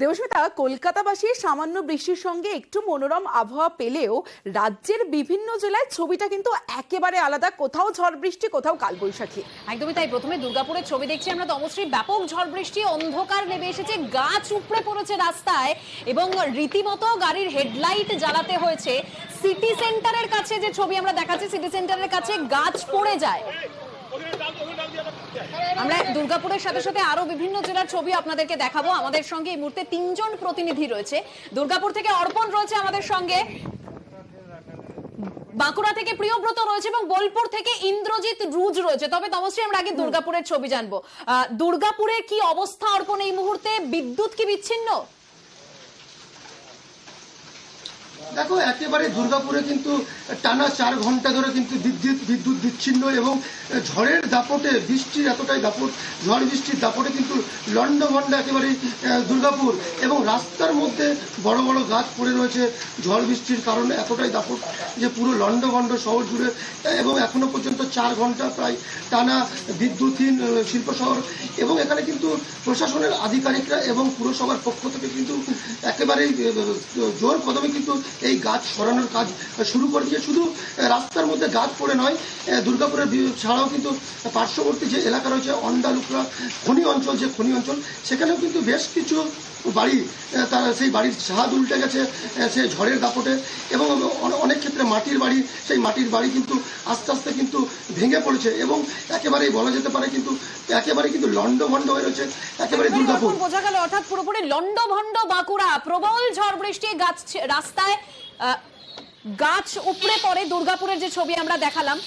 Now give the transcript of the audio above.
দেবস্মিতা কলকাতাবাসী সামান্য বৃষ্টির সঙ্গে একটু মনোরম আবহাওয়া পেলেও রাজ্যের বিভিন্ন জেলায় ছবিটা কিন্তু একেবারে আলাদা। কোথাও ঝড় বৃষ্টি, কোথাও কালবৈশাখী। একদমই তাই। প্রথমে দুর্গাপুরের ছবি দেখছি আমরা। তমশ্রী ব্যাপক ঝড় বৃষ্টি, অন্ধকার নেমে এসেছে, গাছ উপড়ে পড়েছে রাস্তায় এবং রীতিমতো গাড়ির হেডলাইট জ্বালাতে হয়েছে। সিটি সেন্টারের কাছে যে ছবি আমরা দেখাচ্ছি, সিটি সেন্টারের কাছে গাছ পড়ে যায়। আমরা দুর্গাপুরের সাথে সাথে আরও বিভিন্ন জেলার ছবি আপনাদেরকে দেখাবো। আমাদের সঙ্গে এই মুহূর্তে তিনজন প্রতিনিধি রয়েছে। দুর্গাপুর থেকে অর্পণ রয়েছে আমাদের সঙ্গে। বাঁকুড়া থেকে প্রিয়ব্রত রয়েছে এবং বোলপুর থেকে ইন্দ্রজিৎ রুজ রয়েছে। তবে তমশ্রী আমরা আগে দুর্গাপুরের ছবি জানব। আহ, দুর্গাপুরের কি অবস্থা অর্পণ এই মুহূর্তে? বিদ্যুৎ কি বিচ্ছিন্ন? দেখো একেবারে দুর্গাপুরে কিন্তু টানা চার ঘণ্টা ধরে কিন্তু বিদ্যুৎ বিদ্যুৎ বিচ্ছিন্ন এবং ঝড়ের দাপটে বৃষ্টির এতটাই দাপট ঝড় বৃষ্টির দাপটে কিন্তু লন্ডভন্ড একেবারে আহ, দুর্গাপুর এবং রাস্তার মধ্যে বড় বড় গাছ পড়ে রয়েছে ঝড় বৃষ্টির কারণে এতটাই দাপট যে পুরো লন্ডভন্ড শহর জুড়ে এবং এখনও পর্যন্ত চার ঘণ্টা প্রায় টানা বিদ্যুৎহীন শিল্প শহর এবং এখানে কিন্তু প্রশাসনের আধিকারিকরা এবং পুরসভার পক্ষ থেকে কিন্তু একেবারেই জোর কদমে কিন্তু এই গাছ সরানোর কাজ শুরু করেছে শুধু রাস্তার মধ্যে গাছ পড়ে নয় দুর্গাপুরের ছাড়াও কিন্তু পার্শ্ববর্তী যে এলাকা রয়েছে, অন্ডালুকরা খনি অঞ্চল, যে খনি অঞ্চল, সেখানেও কিন্তু বেশ কিছু বাড়ি তার সেই বাড়ির ছাদ উল্টে গেছে সে ঝড়ের দাপটে এবং অনেক ক্ষেত্রে মাটির বাড়ি সেই মাটির বাড়ি কিন্তু আস্তে আস্তে কিন্তু ভেঙে পড়েছে এবং একেবারেই বলা যেতে পারে কিন্তু একেবারে কিন্তু লন্ডভন্ড হয়ে রয়েছে একেবারে দুর্গাপুর। বোঝা গেল অর্থাৎ পুরোপুরি লন্ডভন্ড বাঁকুড়া প্রবল ঝড় বৃষ্টি গাছ রাস্তায় আহ, গাছ উপড়ে পড়ে দুর্গাপুরের যে ছবি আমরা দেখালাম।